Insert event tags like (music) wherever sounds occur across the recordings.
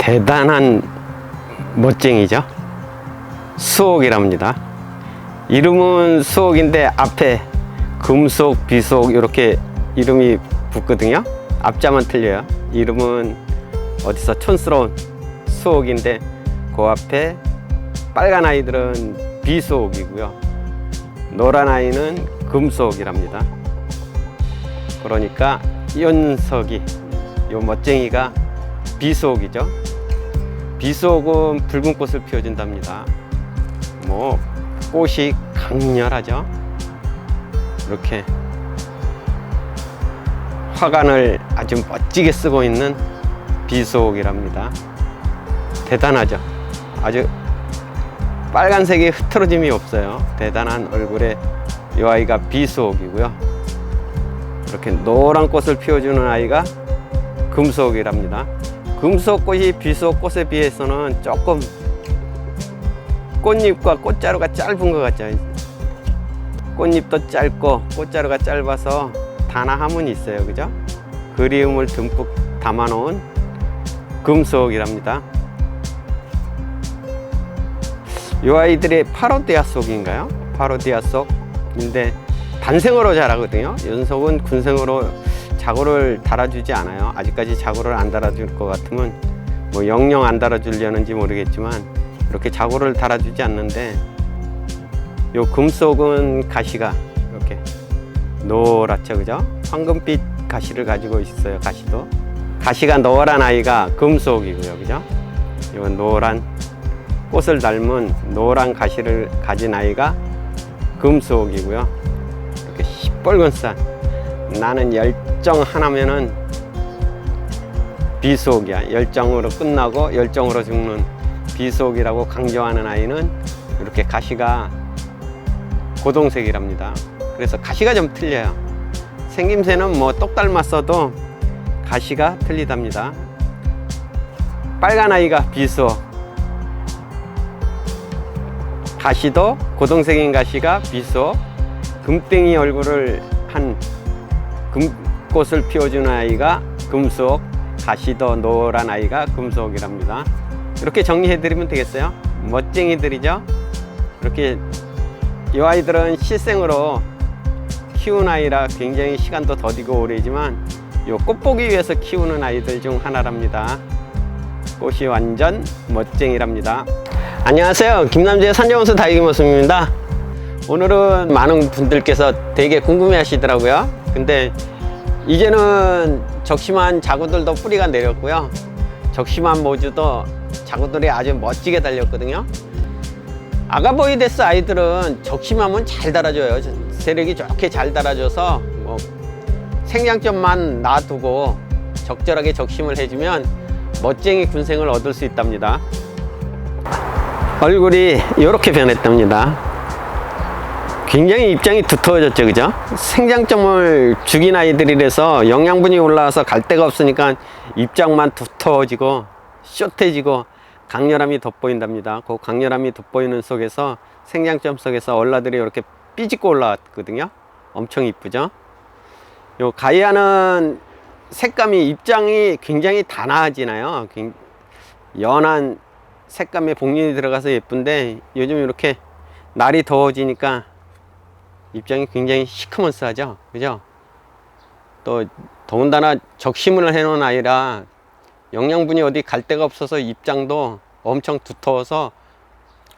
대단한 멋쟁이죠. 수옥이랍니다. 이름은 수옥인데 앞에 금속, 비속 이렇게 이름이 붙거든요. 앞자만 틀려요. 이름은 어디서 촌스러운 수옥인데 그 앞에 빨간 아이들은 비수옥이고요. 노란 아이는 금수옥이랍니다. 그러니까 연석이 요 멋쟁이가 비수옥이죠. 비수옥은 붉은 꽃을 피워준답니다. 뭐 꽃이 강렬하죠. 이렇게 화관을 아주 멋지게 쓰고 있는 비수옥이랍니다. 대단하죠. 아주 빨간색이 흐트러짐이 없어요. 대단한 얼굴에 이 아이가 비수옥이고요. 이렇게 노란 꽃을 피워주는 아이가 금수옥이랍니다. 금수옥꽃이 비수옥 꽃에 비해서는 조금 꽃잎과 꽃자루가 짧은 것 같죠. 꽃잎도 짧고 꽃자루가 짧아서 단아함은 있어요. 그죠? 그리움을 듬뿍 담아놓은 금수옥이랍니다. 이 아이들이 파로디아 속인가요? 파로디아 속인데 단생으로 자라거든요. 연속은 군생으로 자고를 달아주지 않아요. 아직까지 자고를 안 달아줄 것 같으면 뭐 영영 안 달아주려는지 모르겠지만 이렇게 자고를 달아주지 않는데 요 금속은 가시가 이렇게 노랗죠, 그죠? 황금빛 가시를 가지고 있어요. 가시도 가시가 노란 아이가 금속이고요, 그죠? 이건 노란 꽃을 닮은 노란 가시를 가진 아이가 금수옥이고요. 이렇게 시뻘건 쌀. 나는 열 정 하나면은 비수옥이야. 열정으로 끝나고 열정으로 죽는 비수옥이라고 강조하는 아이는 이렇게 가시가 고동색이랍니다. 그래서 가시가 좀 틀려요. 생김새는 뭐 똑 닮았어도 가시가 틀리답니다. 빨간 아이가 비수옥. 가시도 고동색인 가시가 비소 금땡이 얼굴을 한 금 꽃을 피워주는 아이가 금속 가시도 노란 아이가 금속이랍니다 이렇게 정리해 드리면 되겠어요 멋쟁이들이죠 이렇게 이 아이들은 실생으로 키운 아이라 굉장히 시간도 더디고 오래지만 요 꽃 보기 위해서 키우는 아이들 중 하나랍니다 꽃이 완전 멋쟁이랍니다 안녕하세요. 김남재 산정원수 다육이 모습입니다. 오늘은 많은 분들께서 되게 궁금해 하시더라고요. 근데 이제는 적심한 자구들도 뿌리가 내렸고요. 적심한 모주도 자구들이 아주 멋지게 달렸거든요. 아가보이데스 아이들은 적심하면 잘 달아줘요. 세력이 좋게 잘 달아줘서 뭐 생장점만 놔두고 적절하게 적심을 해주면 멋쟁이 군생을 얻을 수 있답니다. 얼굴이 이렇게 변했답니다. 굉장히 입장이 두터워졌죠, 그죠? 생장점을 죽인 아이들이라서 영양분이 올라와서 갈 데가 없으니까 입장만 두터워지고 숏해지고 강렬함이 돋보인답니다. 그 강렬함이 돋보이는 속에서 생장점 속에서 얼라들이 이렇게 삐집고 올라왔거든요. 엄청 이쁘죠? 요 가이아는 색감이 입장이 굉장히 단아하지나요? 연한 색감에 복륜이 들어가서 예쁜데 요즘 이렇게 날이 더워지니까 입장이 굉장히 시커먼스하죠. 그죠? 또 더군다나 적심을 해 놓은 아이라 영양분이 어디 갈 데가 없어서 입장도 엄청 두터워서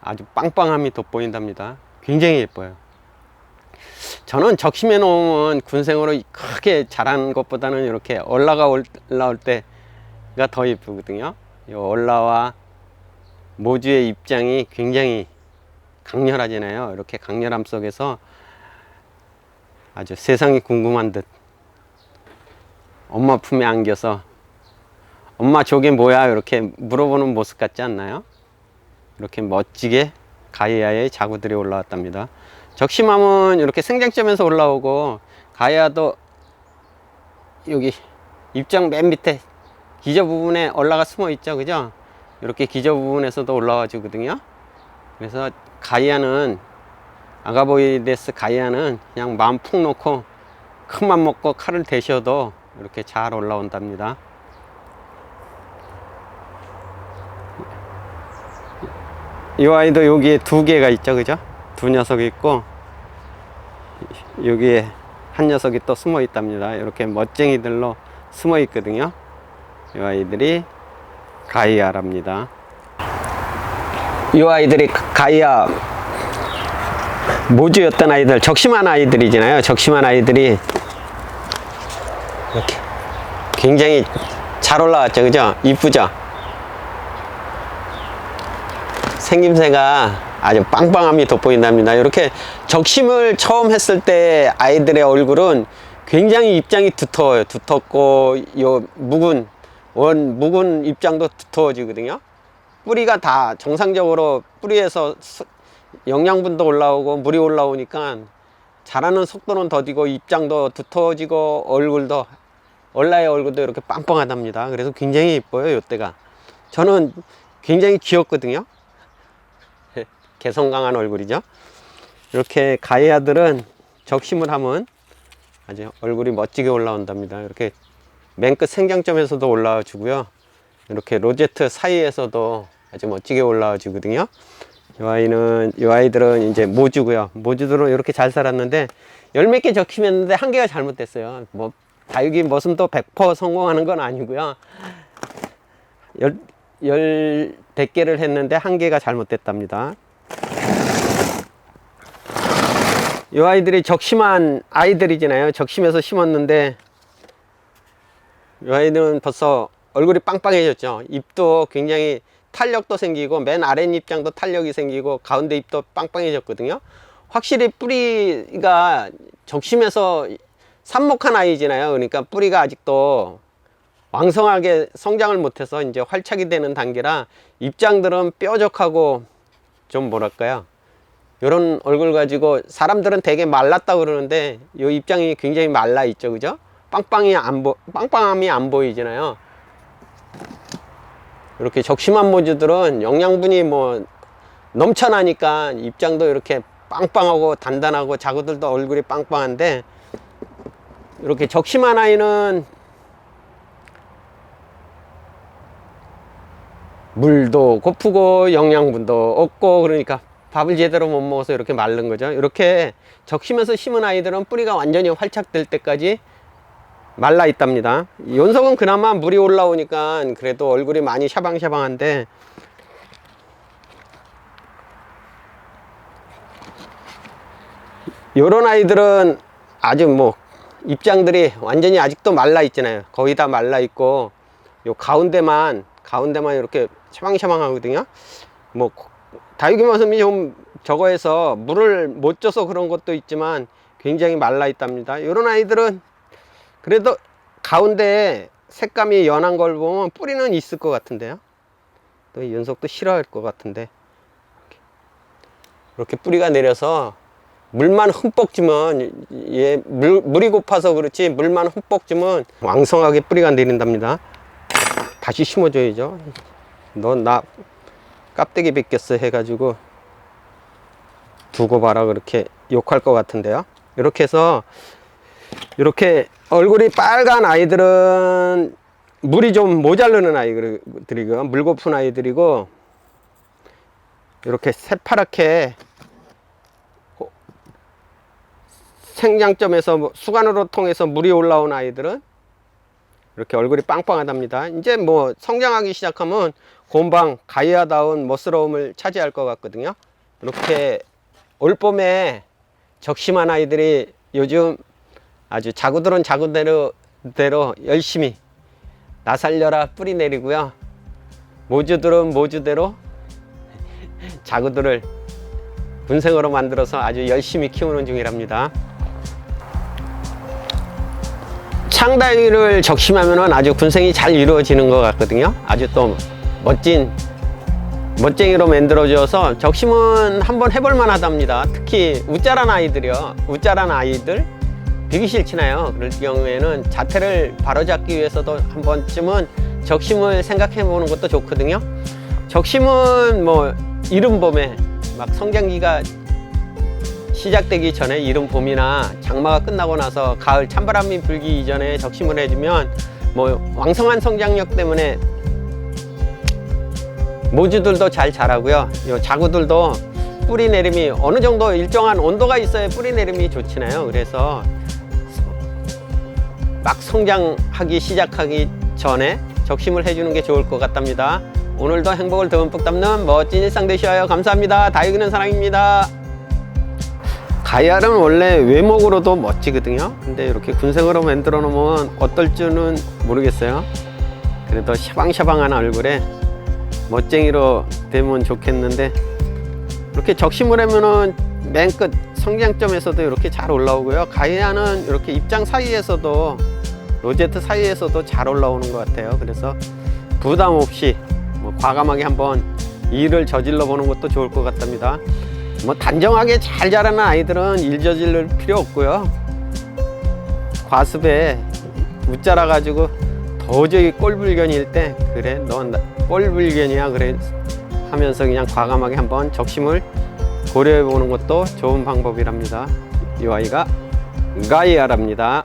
아주 빵빵함이 돋보인답니다. 굉장히 예뻐요. 저는 적심해 놓으면 군생으로 크게 자란 것보다는 이렇게 올라가 올라올 때가 더 예쁘거든요. 이 올라와 모주의 입장이 굉장히 강렬하잖아요. 이렇게 강렬함 속에서 아주 세상이 궁금한 듯 엄마 품에 안겨서 엄마 저게 뭐야 이렇게 물어보는 모습 같지 않나요? 이렇게 멋지게 가이아의 자구들이 올라왔답니다. 적심함은 이렇게 생장점에서 올라오고 가이아도 여기 입장 맨 밑에 기저 부분에 올라가 숨어 있죠, 그죠? 이렇게 기저 부분에서도 올라와 주거든요. 그래서 가이아는 아가보이데스 가이아는 그냥 마음 푹 놓고 큰 맘 먹고 칼을 대셔도 이렇게 잘 올라온답니다. 이 아이도 여기에 두 개가 있죠, 그죠? 두 녀석이 있고 여기에 한 녀석이 또 숨어 있답니다. 이렇게 멋쟁이들로 숨어 있거든요. 이 아이들이 가이아랍니다. 이 아이들이 가이아 모주였던 아이들, 적심한 아이들이잖아요. 적심한 아이들이 이렇게 굉장히 잘 올라왔죠, 그죠? 이쁘죠? 생김새가 아주 빵빵함이 돋보인답니다. 이렇게 적심을 처음 했을 때 아이들의 얼굴은 굉장히 입장이 두터워요. 두텁고 요 묵은 원 묵은 입장도 두터워지거든요. 뿌리가 다 정상적으로 뿌리에서 수- 영양분도 올라오고 물이 올라오니까 자라는 속도는 더디고 입장도 두터워지고 얼굴도 얼라의 얼굴도 이렇게 빵빵하답니다. 그래서 굉장히 이뻐요, 이때가. 저는 굉장히 귀엽거든요. (laughs) 개성 강한 얼굴이죠. 이렇게 가이아들은 적심을 하면 아주 얼굴이 멋지게 올라온답니다. 이렇게 맨 끝 생장점에서도 올라와 주고요. 이렇게 로제트 사이에서도 아주 멋지게 올라와 주거든요. 이 아이는 이 아이들은 이제 모주고요. 모주들은 이렇게 잘 살았는데 열 몇 개 적심했는데 한 개가 잘못됐어요. 뭐 다육이 머슴도 100% 성공하는 건 아니고요. 열, 열 100개를 했는데 한 개가 잘못됐답니다. 이 아이들이 적심한 아이들이잖아요. 적심해서 심었는데 이 아이들은 벌써 얼굴이 빵빵해졌죠. 입도 굉장히 탄력도 생기고 맨 아랫 입장도 탄력이 생기고 가운데 입도 빵빵해졌거든요. 확실히 뿌리가 적심해서 삽목한 아이잖아요. 그러니까 뿌리가 아직도 왕성하게 성장을 못해서 이제 활착이 되는 단계라 입장들은 뾰족하고 좀 뭐랄까요. 이런 얼굴 가지고 사람들은 되게 말랐다 그러는데 이 입장이 굉장히 말라 있죠, 그죠? 빵빵이 안 보, 빵빵함이 안 보이잖아요. 이렇게 적심한 모주들은 영양분이 뭐 넘쳐나니까 입장도 이렇게 빵빵하고 단단하고 자구들도 얼굴이 빵빵한데 이렇게 적심한 아이는 물도 고프고 영양분도 없고 그러니까 밥을 제대로 못 먹어서 이렇게 마른 거죠. 이렇게 적시면서 심은 아이들은 뿌리가 완전히 활착될 때까지 말라 있답니다. 연석은 그나마 물이 올라오니까 그래도 얼굴이 많이 샤방샤방한데 요런 아이들은 아주 뭐 입장들이 완전히 아직도 말라 있잖아요. 거의 다 말라 있고 요 가운데만 가운데만 이렇게 샤방샤방 하거든요. 뭐 다육이 모습이 좀 저거에서 물을 못 줘서 그런 것도 있지만 굉장히 말라 있답니다. 이런 아이들은 그래도 가운데 색감이 연한 걸 보면 뿌리는 있을 것 같은데요. 또이 연속도 싫어할 것 같은데 이렇게 뿌리가 내려서 물만 흠뻑 주면 얘 물, 물이 고파서 그렇지 물만 흠뻑 주면 왕성하게 뿌리가 내린답니다. 다시 심어줘야죠. 넌나 깝대기 뺏겼어 해가지고 두고 봐라 그렇게 욕할 것 같은데요. 이렇게 해서 이렇게 얼굴이 빨간 아이들은 물이 좀 모자르는 아이들이고 물 고픈 아이들이고 이렇게 새파랗게 생장점에서 뭐 수관으로 통해서 물이 올라온 아이들은 이렇게 얼굴이 빵빵하답니다. 이제 뭐 성장하기 시작하면 곰방 가이아다운 멋스러움을 차지할 것 같거든요. 이렇게 올봄에 적심한 아이들이 요즘 아주 자구들은 자구대로 대로 열심히 나살려라 뿌리 내리고요. 모주들은 모주대로 (laughs) 자구들을 군생으로 만들어서 아주 열심히 키우는 중이랍니다. 창다리를 적심하면 아주 군생이 잘 이루어지는 것 같거든요. 아주 또 멋진 멋쟁이로 만들어져서 적심은 한번 해볼 만하답니다. 특히 우짜란 아이들이요. 우짜란 아이들 되게 싫지나요. 그럴 경우에는 자태를 바로잡기 위해서도 한 번쯤은 적심을 생각해 보는 것도 좋거든요. 적심은 뭐 이른 봄에 막 성장기가 시작되기 전에 이른 봄이나 장마가 끝나고 나서 가을 찬바람이 불기 이전에 적심을 해주면 뭐 왕성한 성장력 때문에 모주들도 잘 자라고요. 요 자구들도 뿌리 내림이 어느 정도 일정한 온도가 있어야 뿌리 내림이 좋잖아요. 그래서 막 성장하기 시작하기 전에 적심을 해주는 게 좋을 것 같답니다. 오늘도 행복을 듬뿍 담는 멋진 일상 되시어요. 감사합니다. 다육이는 사랑입니다. 가야는 원래 외목으로도 멋지거든요. 근데 이렇게 군생으로 만들어 놓으면 어떨 줄은 모르겠어요. 그래도 샤방샤방한 얼굴에 멋쟁이로 되면 좋겠는데 이렇게 적심을 하면은 맨 끝 성장점에서도 이렇게 잘 올라오고요. 가야는 이렇게 입장 사이에서도 로제트 사이에서도 잘 올라오는 것 같아요. 그래서 부담 없이 뭐 과감하게 한번 일을 저질러 보는 것도 좋을 것 같답니다. 뭐 단정하게 잘 자라는 아이들은 일 저질 필요 없고요. 과습에 못 자라 가지고 도저히 꼴불견일 때 그래 넌 꼴불견이야 그래 하면서 그냥 과감하게 한번 적심을 고려해 보는 것도 좋은 방법이랍니다. 이 아이가 가이아랍니다.